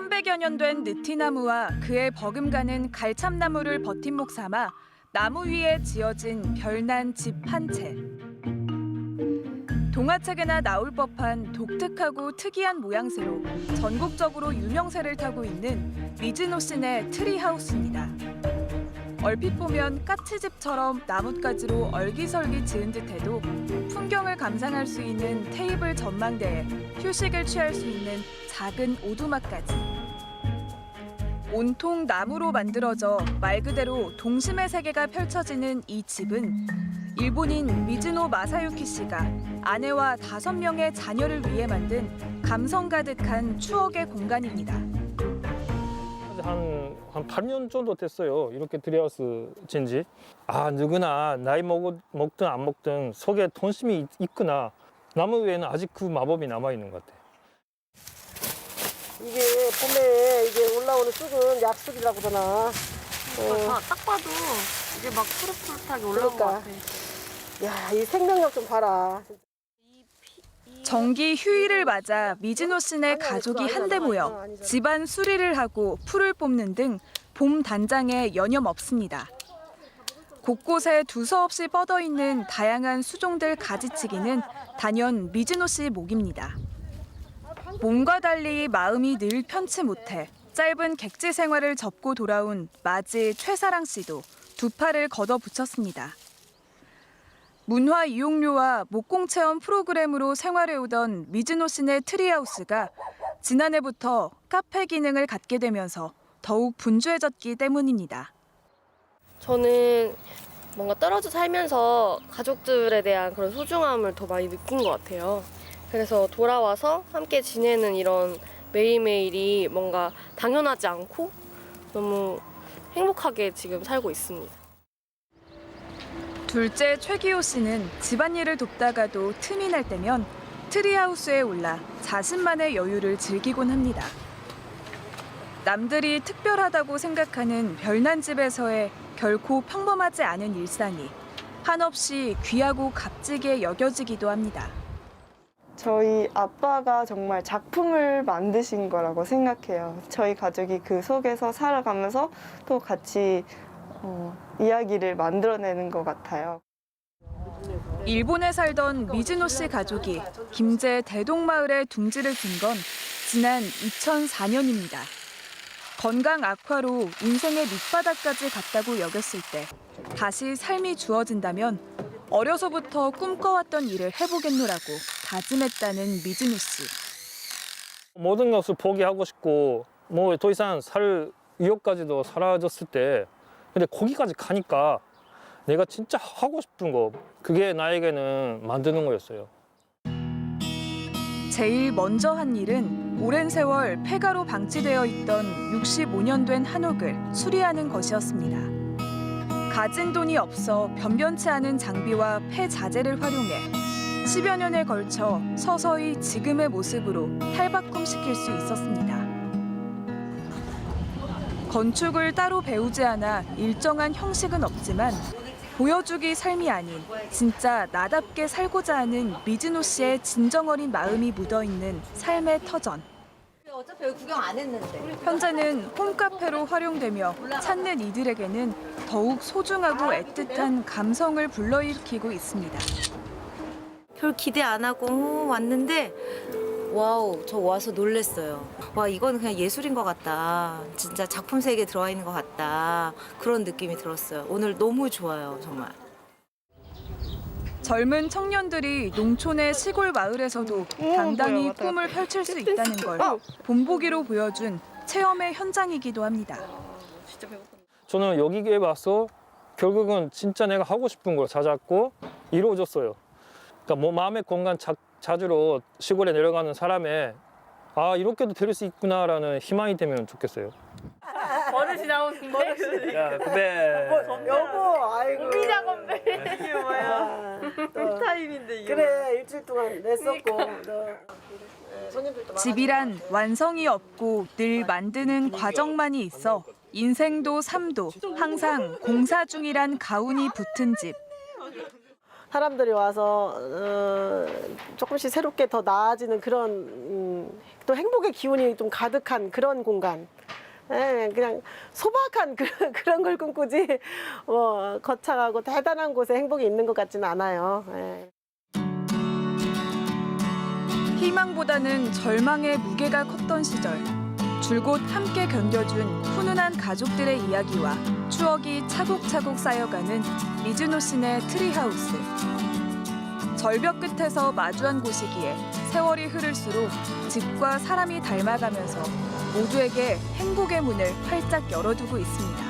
300여 년 된 느티나무와 그에 버금가는 갈참나무를 버팀목 삼아 나무 위에 지어진 별난 집 한 채. 동화책에나 나올 법한 독특하고 특이한 모양새로 전국적으로 유명세를 타고 있는 미즈노신의 트리하우스입니다. 얼핏 보면 까치집처럼 나뭇가지로 얼기설기 지은 듯해도 풍경을 감상할 수 있는 테이블 전망대에 휴식을 취할 수 있는 작은 오두막까지. 온통 나무로 만들어져 말 그대로 동심의 세계가 펼쳐지는 이 집은 일본인 미즈노 마사유키 씨가 아내와 다섯 명의 자녀를 위해 만든 감성 가득한 추억의 공간입니다. 한, 한 8년 정도 됐어요. 이렇게 트리하우스 진지. 아, 누구나 나이 먹, 먹든 안 먹든 속에 돈심이 있- 있구나. 나무 위에는 아직 그 마법이 남아있는 것 같아. 이게 봄에 이게 올라오는 쑥은 약쑥이라고 그러나. 어, 다딱 봐도 이게 막 푸릇푸릇하게 올라온 그러니까. 것 같아. 야, 이 생명력 좀 봐라. 정기 휴일을 맞아 미즈노 씨네 가족이 한데 모여 집안 수리를 하고 풀을 뽑는 등 봄 단장에 여념 없습니다. 곳곳에 두서없이 뻗어 있는 다양한 수종들 가지치기는 단연 미즈노 씨 목입니다. 몸과 달리 마음이 늘 편치 못해 짧은 객지 생활을 접고 돌아온 마지 최사랑 씨도 두 팔을 걷어붙였습니다. 문화 이용료와 목공 체험 프로그램으로 생활해오던 미즈노 씨네 트리하우스가 지난해부터 카페 기능을 갖게 되면서 더욱 분주해졌기 때문입니다. 저는 뭔가 떨어져 살면서 가족들에 대한 그런 소중함을 더 많이 느낀 것 같아요. 그래서 돌아와서 함께 지내는 이런 매일매일이 뭔가 당연하지 않고 너무 행복하게 지금 살고 있습니다. 둘째 최기호 씨는 집안일을 돕다가도 틈이 날 때면 트리하우스에 올라 자신만의 여유를 즐기곤 합니다. 남들이 특별하다고 생각하는 별난 집에서의 결코 평범하지 않은 일상이 한없이 귀하고 값지게 여겨지기도 합니다. 저희 아빠가 정말 작품을 만드신 거라고 생각해요. 저희 가족이 그 속에서 살아가면서 또 같이 어, 이야기를 만들어내는 것 같아요. 일본에 살던 미즈노 씨 가족이 김제 대동마을에 둥지를 둔 건 지난 2004년입니다. 건강 악화로 인생의 밑바닥까지 갔다고 여겼을 때 다시 삶이 주어진다면 어려서부터 꿈꿔왔던 일을 해보겠노라고 다짐했다는 미즈노 씨. 모든 것을 포기하고 싶고, 뭐 더 이상 살 의욕까지도 사라졌을 때, 근데 거기까지 가니까 내가 진짜 하고 싶은 거, 그게 나에게는 만드는 거였어요. 제일 먼저 한 일은 오랜 세월 폐가로 방치되어 있던 65년 된 한옥을 수리하는 것이었습니다. 가진 돈이 없어 변변치 않은 장비와 폐자재를 활용해 10여 년에 걸쳐 서서히 지금의 모습으로 탈바꿈시킬 수 있었습니다. 건축을 따로 배우지 않아 일정한 형식은 없지만 보여주기 삶이 아닌 진짜 나답게 살고자 하는 미즈노 씨의 진정 어린 마음이 묻어 있는 삶의 터전. 어차피 여기 구경 안 했는데. 현재는 홈카페로 활용되며 찾는 이들에게는 더욱 소중하고 애틋한 감성을 불러일으키고 있습니다. 별 기대 안 하고 어, 왔는데 와우 저 와서 놀랬어요. 와 이건 그냥 예술인 것 같다. 진짜 작품 세계에 들어와 있는 것 같다. 그런 느낌이 들었어요. 오늘 너무 좋아요 정말. 젊은 청년들이 농촌의 시골 마을에서도 당당히 꿈을 펼칠 수 있다는 걸 본보기로 보여준 체험의 현장이기도 합니다. 저는 여기에 와서 결국은 진짜 내가 하고 싶은 걸 찾았고 이루어졌어요. 그러니까 뭐 마음의 공간 자, 자주로 시골에 내려가는 사람의 아 이렇게도 될수 있구나라는 희망이 되면 좋겠어요. 버릇이 나오는데? 야 근데 여보, 아이고. 미자 건배. 이게 뭐야. 타임인데 이게. 그래, 일주일 동안 냈었고. 너. 손님들도 집이란 완성이 없고 늘 만드는 과정만이 있어 인생도 삶도 항상 공사 중이란 가훈이 붙은 집. 사람들이 와서 어, 조금씩 새롭게 더 나아지는 그런 음, 또 행복의 기운이 좀 가득한 그런 공간. 예, 그냥 소박한 그런, 그런 걸 꿈꾸지 뭐 거창하고 대단한 곳에 행복이 있는 것 같지는 않아요. 예. 희망보다는 절망의 무게가 컸던 시절. 줄곧 함께 견뎌준 훈훈한 가족들의 이야기와 추억이 차곡차곡 쌓여가는 미즈노 씨네 트리하우스. 절벽 끝에서 마주한 곳이기에 세월이 흐를수록 집과 사람이 닮아가면서 모두에게 행복의 문을 활짝 열어두고 있습니다.